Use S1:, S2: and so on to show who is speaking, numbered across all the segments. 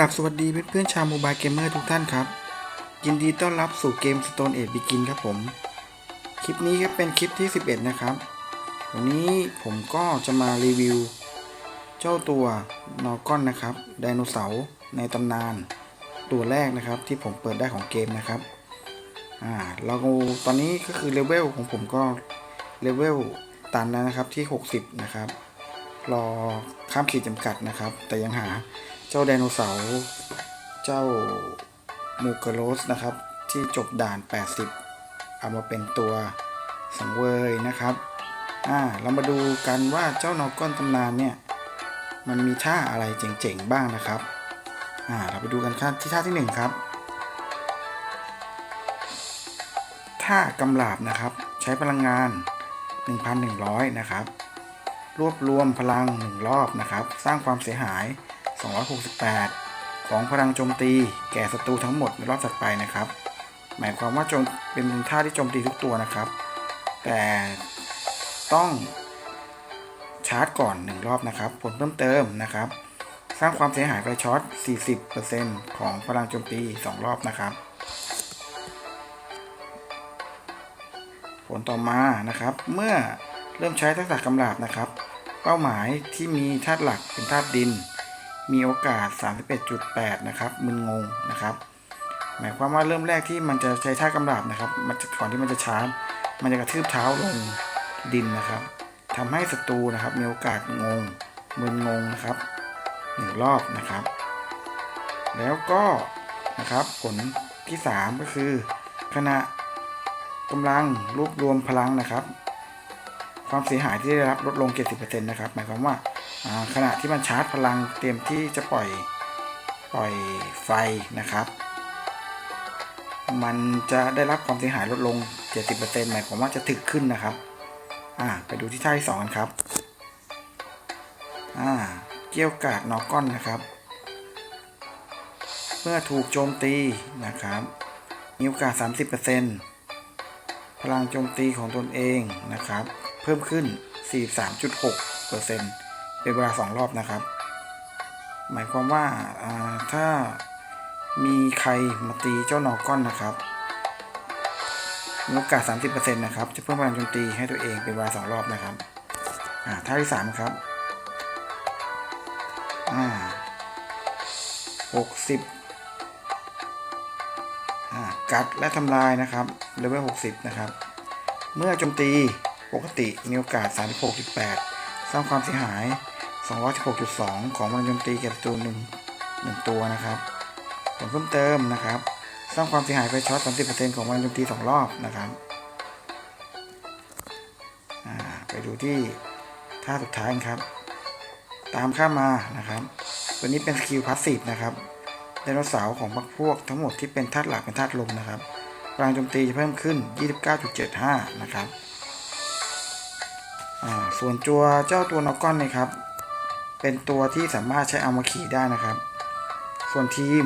S1: ครับสวัสดีเพื่อนๆชาวโมบายเกมเมอร์ทุกท่านครับ ยินดีต้อนรับสู่เกม Stone Age Begin ครับผม คลิปนี้ก็เป็นคลิปที่ 11 นะครับ วันนี้ผมก็จะมารีวิว เจ้าตัวนอก้อนนะครับไดโนเสาร์ในตำนาน ตัวแรกนะครับที่ผมเปิดได้ของเกมนะครับอ่าเราตอนนี้ก็คือเลเวลของผมก็เลเวลตันแล้วนะครับที่ 60 นะครับ รอข้ามขีดจำกัดนะครับ แต่ยังหา จ้าไดโนเสาร์เจ้ามูเกโรสนะครับ ที่จบด่าน 80 เอามาเป็นตัวสังเวยนะครับอ่าเรามาดูกันว่าเจ้านอก้อนตำนานเนี่ยมันมีท่าอะไรเจ๋งๆบ้างนะครับอ่าเราไปดูกันครับที่ท่าที่หนึ่งครับท่ากำลาบนะครับ ใช้พลังงาน 1,100 นะครับ รวบรวมพลัง 1 รอบนะครับ สร้างความเสียหาย 268 ของพลังโจมตี แก่ศัตรูทั้งหมดในรอบถัดไปนะครับ หมายความว่าโจมเป็นท่าที่โจมตีทุกตัวนะครับ แต่ต้องชาร์จก่อน 1 รอบนะครับ ผลเพิ่มเติมนะครับ สร้างความเสียหายไฟช็อต 40%ของพลังโจมตี 2 รอบนะครับ ผลต่อมานะครับ เมื่อเริ่มใช้ทักษะกำลาบนะครับ เป้าหมายที่มีธาตุหลักเป็นธาตุดิน มีโอกาส 31.8 นะครับ มึนงงนะครับ หมายความว่าเริ่มแรกที่มันจะใช้ท่ากำลาบนะครับ มันก่อนที่มันจะชาร์จ มันจะกระทืบเท้าลงดินนะครับทำให้ศัตรูนะครับมีโอกาสงงมึนงงนะครับหนึ่งรอบนะครับ แล้วก็นะครับผลที่ 3 ก็คือ ขณะกำลังรวบรวมพลังนะครับ ความเสียหายที่ได้รับลดลง 70%นะครับ หมายความว่า ขณะที่มันชาร์จพลังเตรียมที่จะปล่อยปล่อยไฟนะครับ มันจะได้รับความเสียหายลดลง 70%หมายความว่าจะถึกขึ้นนะครับอ่าไปดูที่ท่าที่สองกันครับอ่าเกี่ยวกาดนอกก้อนนะครับ เมื่อถูกโจมตีนะครับมีโอกาส 30%พลังโจมตีของตนเองนะครับ เพิ่มขึ้น 43.6%เป็น เป็นเวลา2รอบนะครับ หมายความว่าาถ้ามีใครมาตีเจ้านอก้อนนะครับมีโอกาส 30%นะครับ จะเพิ่มพลังโจมตีให้ตัวเองเป็นเวลา2รอบนะครับอ่าท่าที่3ครับอ่า60อ่ากัดและทำลายนะครับเลเวล60นะครับ เมื่อโจมตีปกติมีโอกาส 36.8 สร้างความเสียหาย 216.2 ของพลังโจมตีแก่ศัตรูหนึ่งหนึ่งตัวนะครับ ผลเพิ่มเติมนะครับ สร้างความเสียหายไฟช็อต 30%ของพลังโจมตี2รอบนะครับอ่าไปดูที่ท่าสุดท้ายครับ ตามข้ามมานะครับ ตัวนี้เป็นสกิลพาสซีฟนะครับไดโนเสาร์ของพรรคพวกทั้งหมดที่เป็นธาตุหลักเป็นธาตุลมนะครับพลังโจมตีจะเพิ่มขึ้น 29.75 นะครับอ่าส่วนตัวเจ้าตัวนอกก้อนนะครับ เป็นตัวที่สามารถใช้เอามาขี่ได้นะครับ ส่วนทีม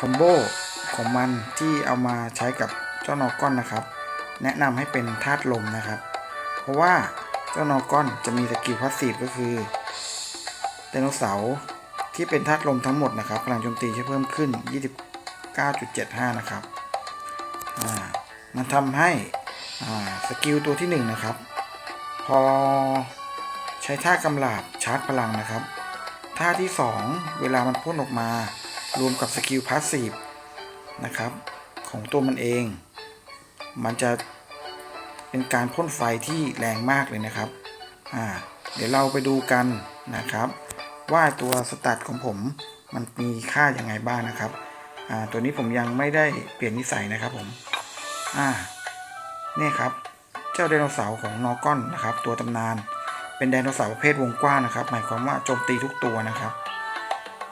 S1: คอมโบของมันที่เอามาใช้กับเจ้านอก้อนนะครับ แนะนำให้เป็นธาตุลมนะครับ เพราะว่าเจ้านอก้อนจะมีสกิลพาสซีฟก็คือไดโนเสาร์ที่เป็นธาตุลมทั้งหมดนะครับพลังโจมตีจะเพิ่มขึ้น 29.75 นะครับมันทำให้สกิลตัวที่ 1 นะครับ พอ ใช้ท่ากำลาบชาร์จพลังนะครับ ท่าที่ 2 เวลามันพ่นออกมารวมกับสกิลพาสซีฟนะครับ ของตัวมันเอง มันจะเป็นการพ่นไฟที่แรงมากเลยนะครับอ่าเดี๋ยวเราไปดูกันนะครับ ว่าตัวสตัดของผมมันมีค่ายังไงบ้างนะครับอ่าตัวนี้ผมยังไม่ได้เปลี่ยนนิสัยนะครับผมอ่านี่ครับ เจ้าไดโนเสาร์ของนอก้อนนะครับ ตัวตำนาน เป็นไดโนเสาร์ประเภทวงกว้างนะครับ หมายความว่าโจมตีทุกตัวนะครับ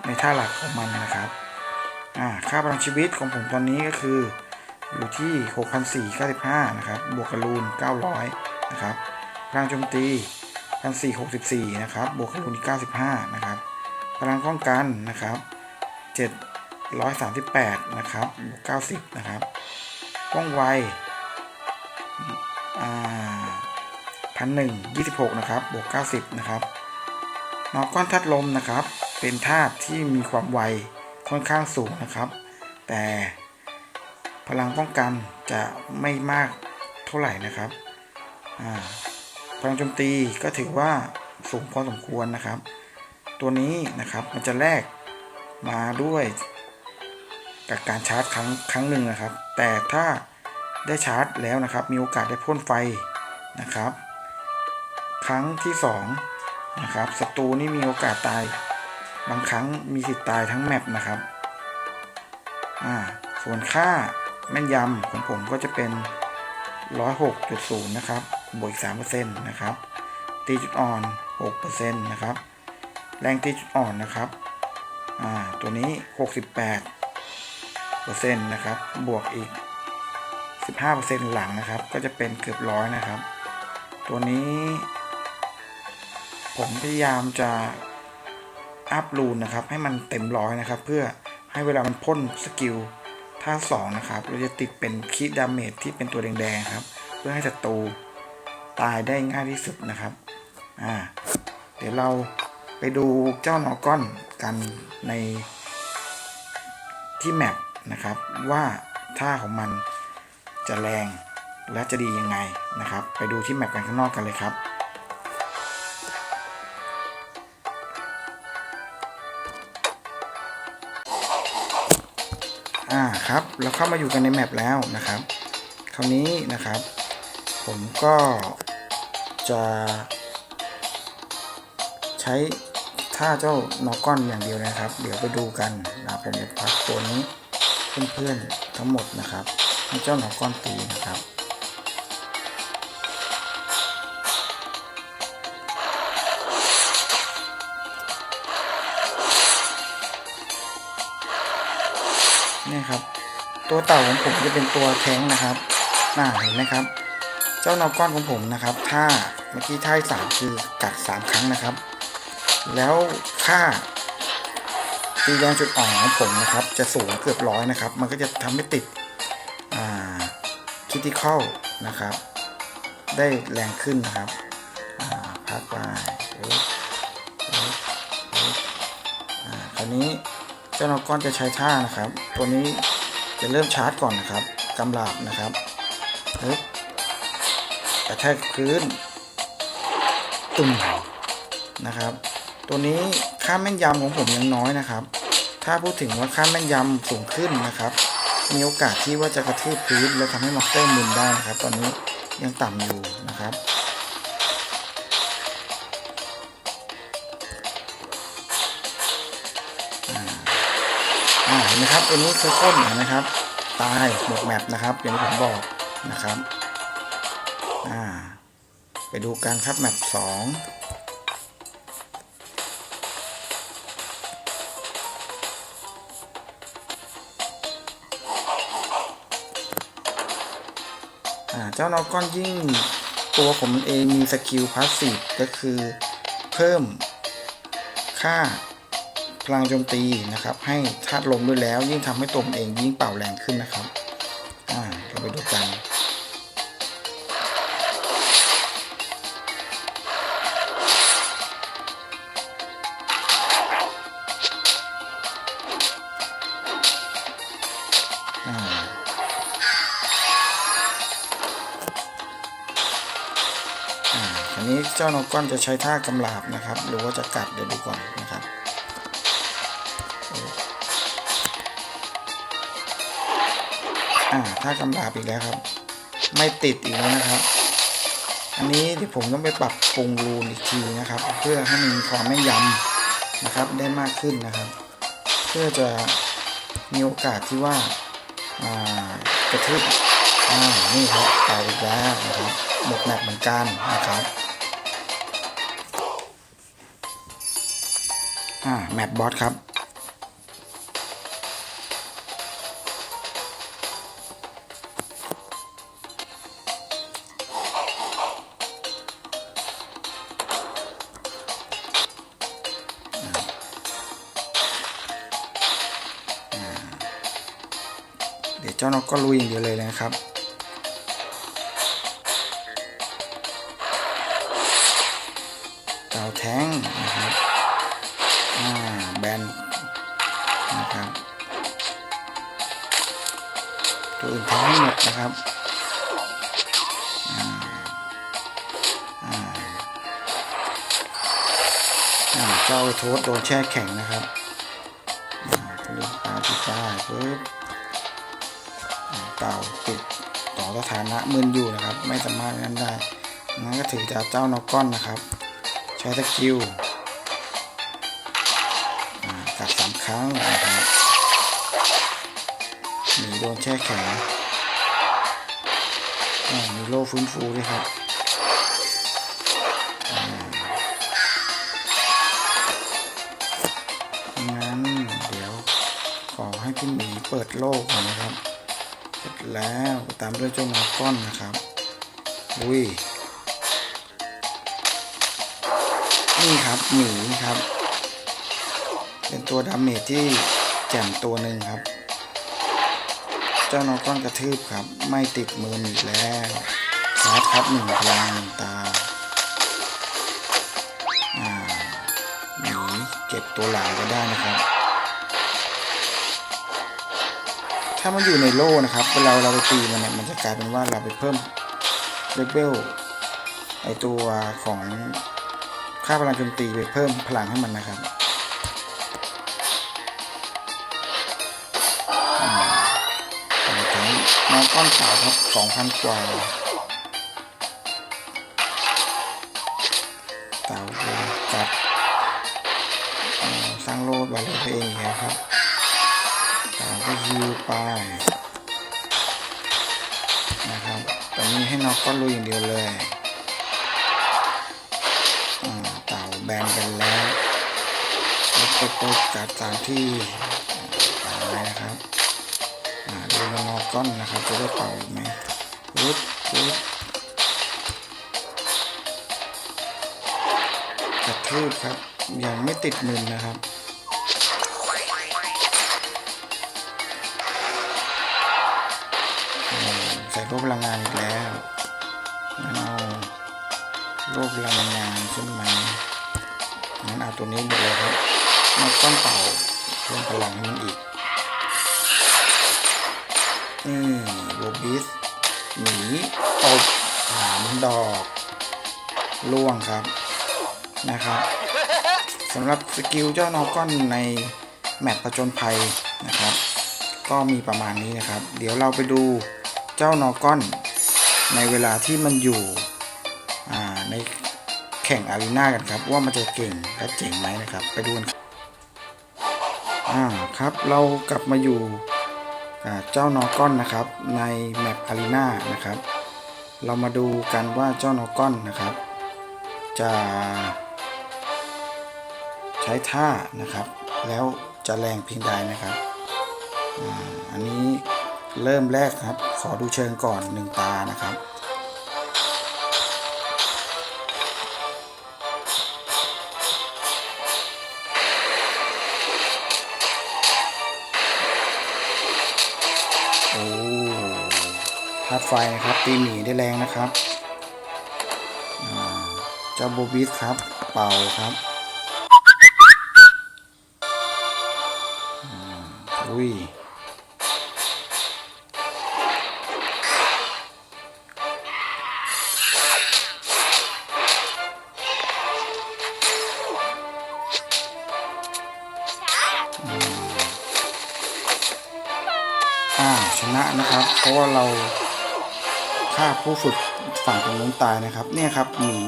S1: ในท่าหลักของมันนะครับค่าพลังชีวิตของผมตอนนี้ก็คืออยู่ที่ 6,495 นะครับ บวกกระลูน 900 นะครับพลังโจมตี 1,464 นะครับ บวกกระลูน 95 นะครับ พลังป้องกันนะครับ 738 นะครับ บวก 90 นะครับว่องไว อ่า พันหนึ่งยี่สิบหกนะครับ บวกเก้าสิบนะครับนอกก้อนทัดลมนะครับ เป็นธาตุที่มีความไวค่อนข้างสูงนะครับ แต่พลังป้องกันจะไม่มากเท่าไหร่นะครับพลังโจมตีก็ถือว่าสูงพอสมควรนะครับ ตัวนี้นะครับมันจะแลกมาด้วยกับการชาร์จครั้งครั้งหนึ่งนะครับ แต่ถ้าได้ชาร์จแล้วนะครับ มีโอกาสได้พ่นไฟนะครับ รั้งที่สองนะครับศัตรูนี่มีโอกาสตาย บางครั้งมีสิทธิ์ตายทั้งแมปนะครับอ่าส่วนค่าแม่นยำของผมก็จะเป็น 106.0 นะครับบวกอีก3%นะครับ ตีจุดอ่อน 6%นะครับ แรงตีจุดอ่อนนะครับ อ่า ตัวนี้ 68%นะครับ บวกอีก 15%หลังนะครับ ก็จะเป็นเกือบร้อยนะครับ ตัวนี้ ผมพยายามจะอัพรูนนะครับ ให้มันเต็มร้อยนะครับ เพื่อให้เวลามันพ่นสกิลท่าสองนะครับ เราจะติดเป็นคีดดาเมจที่เป็นตัวแดงๆครับ เพื่อให้ศัตรูตายได้ง่ายที่สุดนะครับอ่าเดี๋ยวเราไปดูเจ้านอก้อนกันในที่แมปนะครับ ว่าท่าของมันจะแรงและจะดียังไงนะครับ ไปดูที่แมปกันข้างนอกกันเลยครับ อ่าครับ เราเข้ามาอยู่กันในแมปแล้วนะครับ คราวนี้นะครับ ผมก็จะใช้ท่าเจ้านอก้อนอย่างเดียวนะครับ เดี๋ยวไปดูกันนะผมจะพักตัวนี้เพื่อนๆทั้งหมดนะครับให้เจ้านอก้อนตีนะครับ ตัวเต่าของผมจะเป็นตัวแท้งนะครับน่าเห็นไหมครับ เจ้านอก้อนของผมนะครับ ถ้าเมื่อกี้ท่าที่สามคือกัดสามครั้งนะครับ แล้วค่าตีแรงจุดอ่อนของผมนะครับ จะสูงเกือบร้อยนะครับ มันก็จะทำให้ติดคิติคอลนะครับ ได้แรงขึ้นนะครับพักไปคราวนี้เจ้านกก้อนจะใช้ท่านะครับ ตัวนี้ จะเริ่มชาร์จก่อนนะครับกำลาบนะครับปึ๊บกระแทกพื้นตุ่มนะครับ ตัวนี้ค่าแม่นยำของผมยังน้อยนะครับ ถ้าพูดถึงว่าค่าแม่นยำสูงขึ้นนะครับ มีโอกาสที่ว่าจะกระทืบพื้น และทำให้มอเตอร์มึนได้นะครับ ตอนนี้ยังต่ำอยู่นะครับ ไหมครับตัวนี้คือข้นเห็นไหมครับ ตายหมดแมปนะครับ อย่างที่ผมบอกนะครับอ่าไปดูกันครับแมปสองเจ้านอก้อนยิ่งตัวผมเองมีสกิลพาสซีฟก็คือเพิ่มค่า พลังโจมตีนะครับ ให้ธาตุลมด้วยแล้ว ยิ่งทำให้ตัวมันเองยิ่งเป่าแรงขึ้นนะครับอ่าเราไปดูกันอ่าอันนี้เจ้านกก้อนจะใช้ท่ากำลาบนะครับ หรือว่าจะกัดเดี๋ยวดูก่อนนะครับ อ่าถ้ากำลาบอีกแล้วครับ ไม่ติดอีกแล้วนะครับ อันนี้เดี๋ยวผมต้องไปปรับปรุงรูนอีกทีนะครับ เพื่อให้มีความแม่นยำนะครับได้มากขึ้นนะครับ เพื่อจะมีโอกาสที่ว่า อ่ากระทืบอ่านี่ครับตายอีกแล้วนะครับหมดแมปเหมือนกันนะครับอ่าแมปบอสครับ เดี๋ยวเจ้าก็ลุยอย่างเดียวเลยนะครับเตาแท้งนะครับอ่าแบนนะครับตัวอื่นทำให้หมดนะครับอ่าอ่าเจ้าโทษโดนแช่แข็งนะครับอ่าเลือกปลาที่ใต้ปึ๊บ อ่าเต่าติดต่อสถานะมึนอยู่นะครับ ไม่สามารถนั้นได้นั้นก็ถือจะเจ้านอกก้อนนะครับ ใช้สกิลกัดสามครั้งนะครับหนีโดนแช่แข็งมีโล่ฟื้นฟูด้วยครับงั้นเดี๋ยวขอให้พี่หมีเปิดโลกก่อนนะครับ เสร็จแล้วตามด้วยเจ้านาก้อนนะครับอุ้ยนี่ครับหมีครับ เป็นตัวดาเมจที่แจ่มตัวหนึ่งครับ เจ้านอก้อนกระทืบครับ ไม่ติดมืออีกแล้วชาร์จครับหนึ่งพลังหนึ่งตาหมีเก็บตัวหลายก็ได้นะครับ ถ้ามันอยู่ในโล่นะครับเวลาเราไปตีมันเนี่ยมันจะกลายเป็นว่าเราไปเพิ่มเลเวลไอตัวของค่าพลังโจมตีไปเพิ่มพลังให้มันนะครับมต่อทั้งน้องก้อนขาวครับสองพันกว่าเต่าเลยจัดสร้างโลดบาเลยเองอีกแล้วครับ ก็ฮิวไปนะครับตอนนี้ให้นอกก็ลุยอย่างเดียวเลยเต่าแบนกันแล้วแล้วไปโปรจัดตามที่ตายนะครับดูนอกก้อนนะครับจะได้เป่าไหมปึ๊บปึ๊บกระทืบครับยังไม่ติดมือนะครับ ใส่โลกพลังงานอีกแล้วงั้นเอาโลกพลังงานใช่ไหมงั้นเอาตัวนี้หมดเลยครับมาก้อนเป่าเพิ่มพลังให้มันอีกนี่โรบิสหนีตบถามดอกล่วงครับนะครับสำหรับสกิลเจ้านอก้อนในแมปผจญภัยนะครับ ก็มีประมาณนี้นะครับ เดี๋ยวเราไปดู เจ้านอก้อน ในเวลาที่มันอยู่ในแข่งอารีนากันครับ ว่ามันจะเก่งและเจ๋งไหมนะครับ ไปดูกันครับอ่าครับเรากลับมาอยู่เจ้านอก้อนนะครับ ในแมปอารีนานะครับ เรามาดูกันว่าเจ้านอก้อนนะครับ จะใช้ท่านะครับ แล้วจะแรงเพียงใดนะครับ อันนี้เริ่มแรกครับ ขอดูเชิงก่อนหนึ่งตานะครับ โอ้ธาตุไฟนะครับ ตีหมีได้แรงนะครับเจ้าโบบิสครับ เป่าครับอุ้ย นะครับ เพราะว่าเราฆ่าผู้ฝึกฝั่งตรงนู้นตายนะครับ เนี่ยครับหมี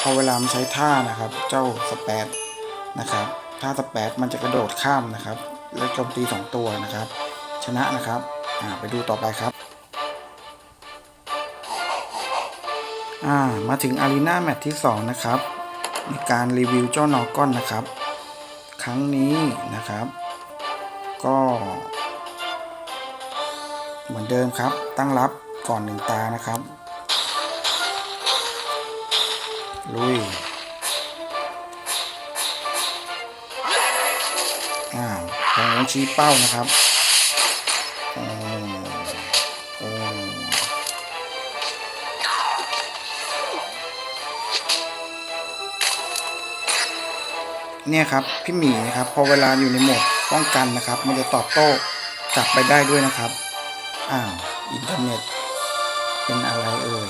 S1: พอเวลามันใช้ท่านะครับ เจ้าสเปดนะครับท่าสเปดมันจะกระโดดข้ามนะครับ แล้วโจมตีสองตัวนะครับ ชนะนะครับอ่าไปดูต่อไปครับอ่ามาถึงอารีนาแมตช์ที่สองนะครับในการรีวิวเจ้านอก้อนนะครับ ครั้งนี้นะครับ ก็ เหมือนเดิมครับ ตั้งรับก่อนหนึ่งตานะครับ ลุย อ้าวทางน้นชี้เป้านะครับเนี่ยครับพี่หมีนะครับพอเวลาอยู่ในโหมดป้องกันนะครับ มันจะตอบโต้กลับไปได้ด้วยนะครับ อ้าว อินเทอร์เน็ต เป็นอะไรเอ่ย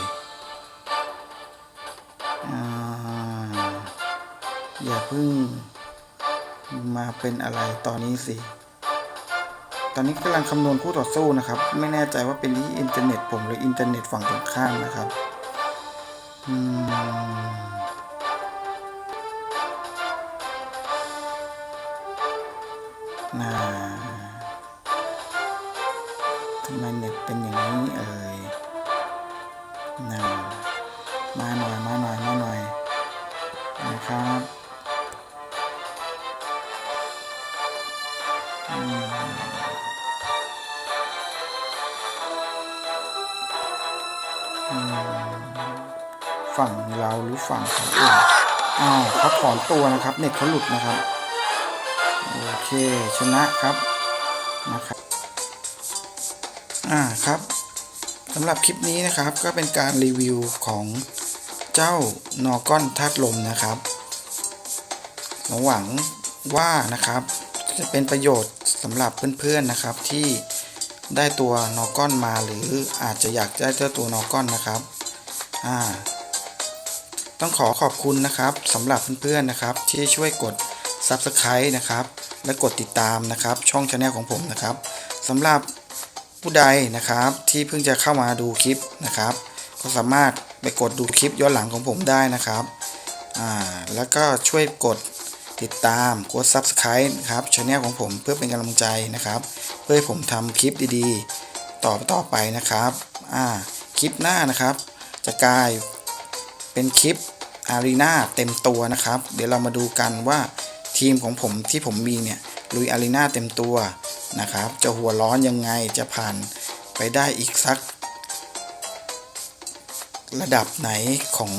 S1: อย่าเพิ่ง มาเป็นอะไรตอนนี้สิ ตอนนี้กำลังคำนวณคู่ต่อสู้นะครับ ไม่แน่ใจว่าเป็นที่อินเทอร์เน็ตผมหรืออินเทอร์เน็ตฝั่งตรงข้ามนะครับอืมน่า ทำไมเน็ตเป็นอย่างนี้เอ่ยน่ามาหน่อยมาหน่อยมาหน่อยนะครับอืมฝั่งเราหรือฝั่งเขาเองอ้าวเขาถอนตัวนะครับ เน็ตเขาหลุดนะครับ โอเคชนะครับนะครับ อ่าครับสำหรับคลิปนี้นะครับก็เป็นการรีวิวของเจ้านอก้อนธาตุลมนะครับเราหวังว่านะครับ จะเป็นประโยชน์สำหรับเพื่อนๆนะครับที่ได้ตัวนอก้อนมาหรืออาจจะอยากได้เจ้าตัวนอก้อนนะครับอ่าต้องขอขอบคุณนะครับสำหรับเพื่อนๆนะครับ ที่ช่วยกด Subscribe นะครับ และกดติดตามนะครับ ช่องชาแนลของผมนะครับสำหรับ ผู้ใดนะครับที่เพิ่งจะเข้ามาดูคลิปนะครับ ก็สามารถไปกดดูคลิปย้อนหลังของผมได้นะครับอ่าแล้วก็ช่วยกดติดตามกด Subscribe ครับช anel ของผมเพื่อเป็นกำลังใจนะครับ เพื่อให้ผมทำคลิปดีๆ ต่อต่อไปนะครับอ่าคลิปหน้านะครับ จะกลายเป็นคลิปอารีนาเต็มตัวนะครับ เดี๋ยวเรามาดูกันว่าทีมของผมที่ผมมีเนี่ย ลุยอารีนาเต็มตัวนะครับ จะหัวร้อนยังไงจะผ่านไปได้อีกสัก ระดับไหนของ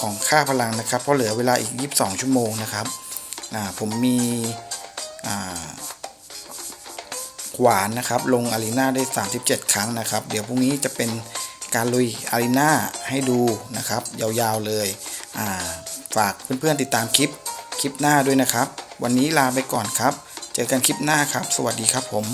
S1: ของค่าพลังนะครับ เพราะเหลือเวลาอีก 22 ชั่วโมงนะครับผมมีขวานนะครับ ลงอารีนาได้ 37 ครั้งนะครับ เดี๋ยวพรุ่งนี้จะเป็นการลุยอารีนาให้ดูนะครับ ยาวๆเลย ฝากเพื่อนๆติดตามคลิปคลิปหน้าด้วยนะครับ วันนี้ลาไปก่อนครับ เจอกันคลิปหน้าครับ สวัสดีครับผม